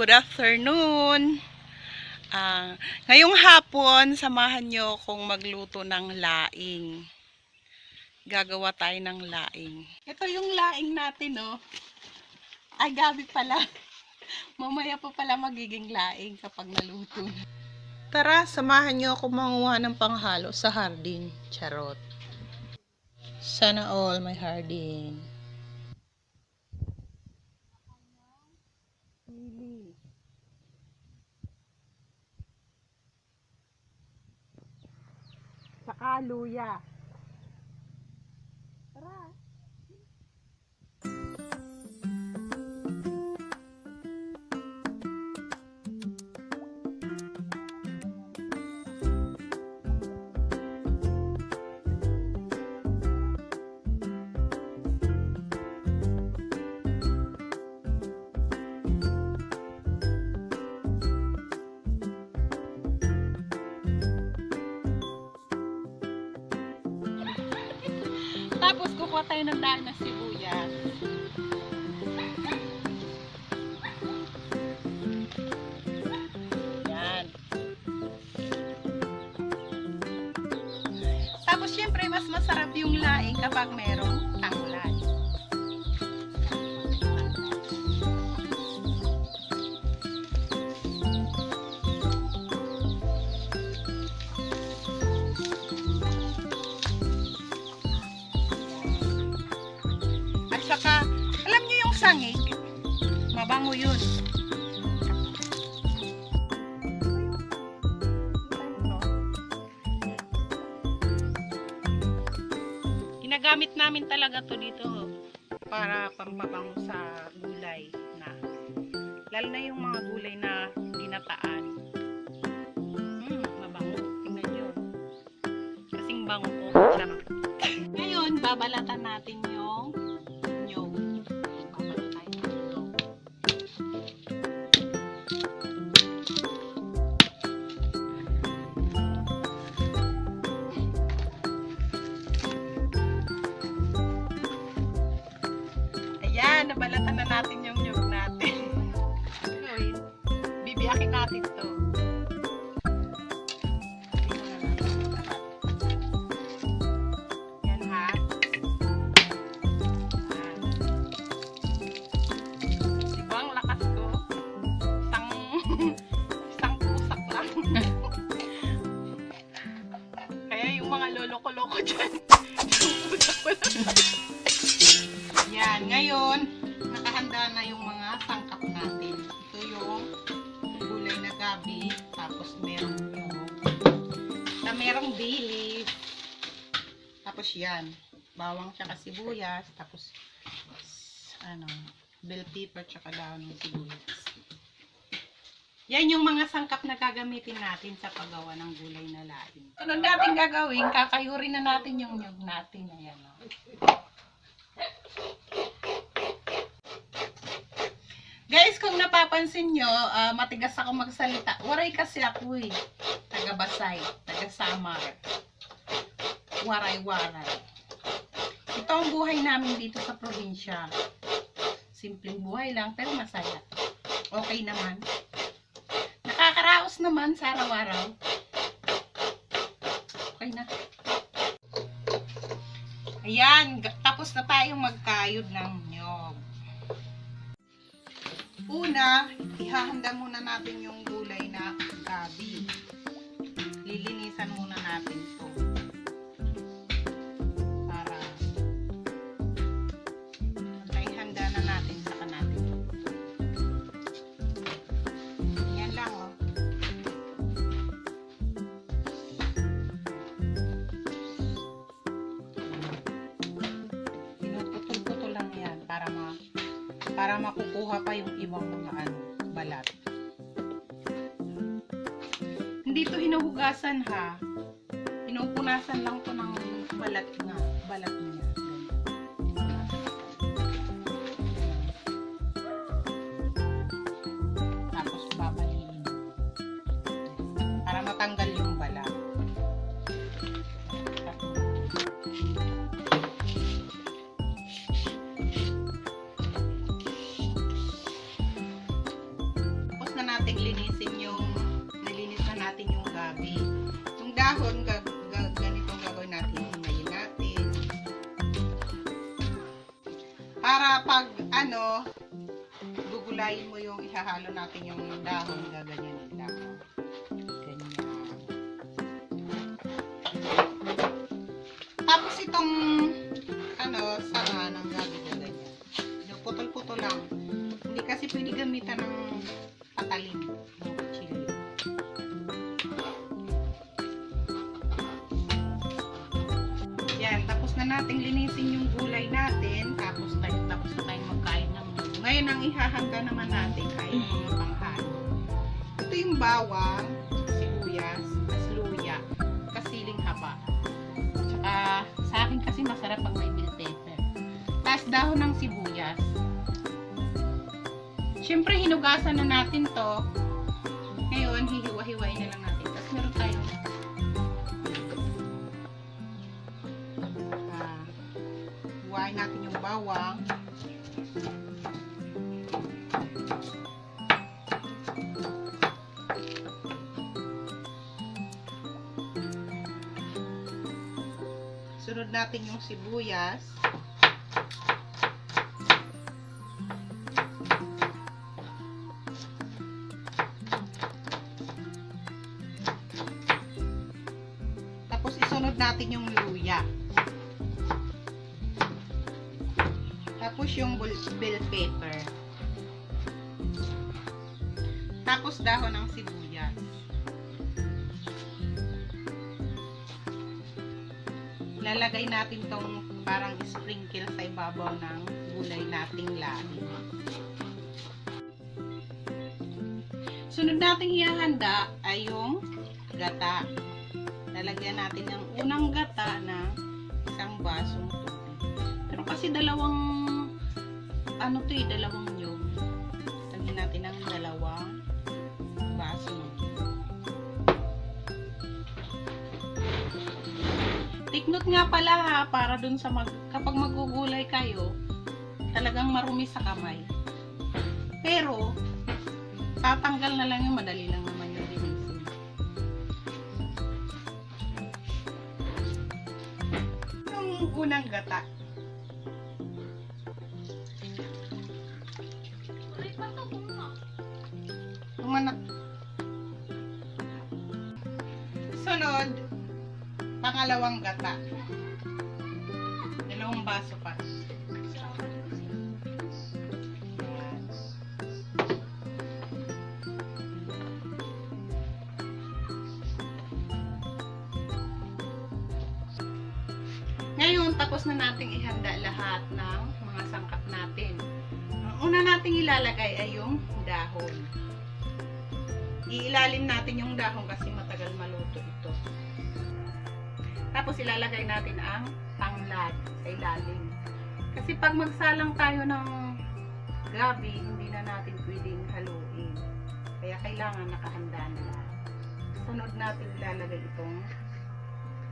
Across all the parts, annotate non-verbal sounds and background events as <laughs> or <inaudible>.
good afternoon. Ah, ngayong hapon, samahan nyo akong magluto ng laing. Gagawa tayo ng laing. Ito yung laing natin, no? Ay, gabi pala. <laughs> Mamaya pa pala magiging laing kapag naluto. Tara, samahan nyo ako manguha ng panghalo sa hardin. Charot. Sana all may hardin. Saka luya. Tapos kukuha tayo ng daan ng sibuyas. Yan. Tapos syempre mas masarap yung laing kapag merong tanglad. Sangig? Mabango yun. Ginagamit namin talaga to dito para pampabango sa gulay na lalo na yung mga gulay na dinataan. Hmm, mabango. Tingnan nyo. Kasing bango. Charot. Ngayon, babalatan natin nabalatan na natin yung nyog natin. Ngayon, bibiyakin natin to. Yan ha. Ang lakas ko? Isang <laughs> Tapos yan, bawang tsaka sibuyas, tapos ano, bell pepper tsaka daon ng sibuyas. Yan yung mga sangkap na gagamitin natin sa paggawa ng gulay na laing. Ano natin gagawin? Kakayurin na natin yung nyug natin. Ayan, oh. Guys, kung napapansin nyo, ah, matigas ako magsalita. Waray kasi ako eh. Taga-Basay, taga-Samar. Waray-waray. Ito ang buhay namin dito sa probinsya. Simpleng buhay lang, pero masaya. Okay naman. Nakakaraos naman sa araw-araw. Okay na. Ayan, tapos na tayong magkayod ng nyog. Una, ihahanda muna natin yung gulay na gabi. Lilinisan muna natin makukuha pa yung ibang mga ano, balat. Hindi to hinuhugasan ha. Pinupunasan lang to ng balat nga, balat niya. Yung ihahalo natin yung dahon, gaganyanin lang. Ganyan. Tapos itong ano, sanga ng gabi na ganyan. Yung putol-putol lang. Hindi kasi pwede gamitan ng patalim na nating linisin yung gulay natin. Tapos ang ihahanda naman natin ay mga panghalo. Ito yung bawang, sibuyas, luya, kasiling haba. Tsaka sa akin kasi masarap pag may bell pepper. Tapos dahon ng sibuyas. Siyempre hinugasan na natin to. Ngayon, hihiwa-hiwain na lang natin. Tapos meron tayong ah, hiwain natin yung bawang. Sunod natin yung sibuyas. Tapos isunod natin yung luya. Tapos yung bell pepper. Tapos dahon ng sibuyas. Lalagay natin tong parang sprinkle sa ibabaw ng gulay nating laing. Sunod nating ihahanda ay yung gata. Lalagyan natin ng unang gata na isang basong tubig. Pero kasi dalawang ano to eh, dalawang nyog. Lagyan natin ng dalawang Take note nga pala ha, para dun sa mag, kapag magugulay kayo, talagang marumi sa kamay. Pero, tatanggal na lang yung madali lang naman yung linisin. Yung unang gata. Umanak. Pangalawang gata. Dalawang baso pa. Ngayon, tapos na nating ihanda lahat ng mga sangkap natin. Ang una nating ilalagay ay yung dahon. Iilalim natin yung dahon kasi ito. Tapos ilalagay natin ang tanglad sa ilalim. Kasi pag magsalang tayo ng gabi, hindi na natin pwedeng haluin. Kaya kailangan nakahanda na. Sunod natin ilalagay itong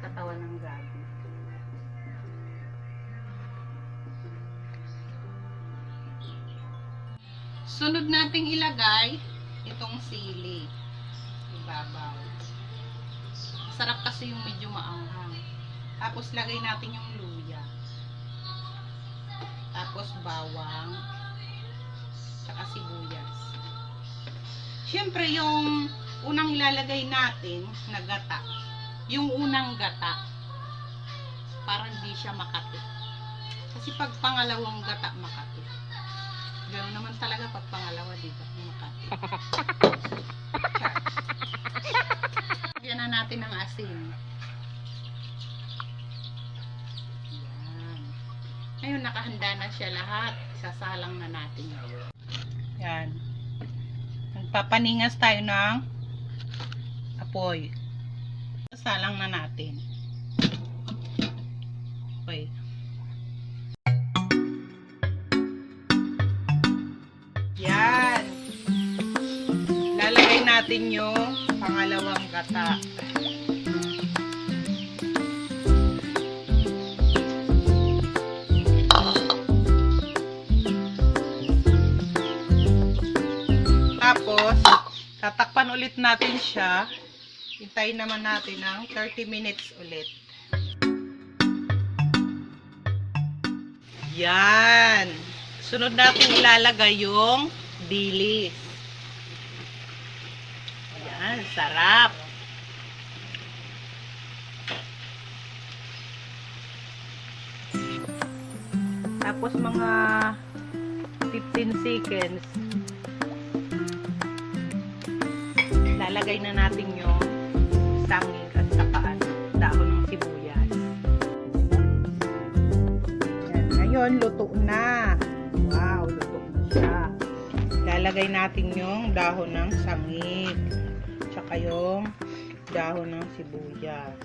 katawan ng gabi. Sunod nating ilagay itong sili. Kasi yung medyo maanghang. Tapos lagay natin yung luya. Tapos bawang. Saka sibuyas. Siyempre yung unang ilalagay natin na gata. Yung unang gata. Para hindi siya makati. Kasi pag pangalawang gata makati. Ganoon naman talaga pag pangalawa, di ba? Makati. <laughs> Natin ng asin. Yan. Ngayon, nakahanda na siya lahat. Isasalang na natin. Yan. Nagpapaningas tayo ng apoy. Sasalang na natin. Okay. Yan. Lalagay natin yung pangalawang gata. Tapos, Tatakpan ulit natin siya. Hintayin naman natin ng 30 minutes ulit. Yan. Sunod natin ilalagay yung dilis. Yan, sarap. Tapos mga 15 seconds, lalagay na natin yung sangig at saka ano, dahon ng sibuyas. Yan. Ngayon, luto na. Wow, luto na siya. Lalagay natin yung dahon ng sangig. Tsaka yung dahon ng sibuyas.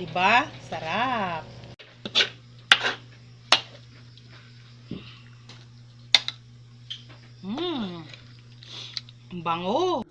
Diba? Sarap. Mmm. Ang bango.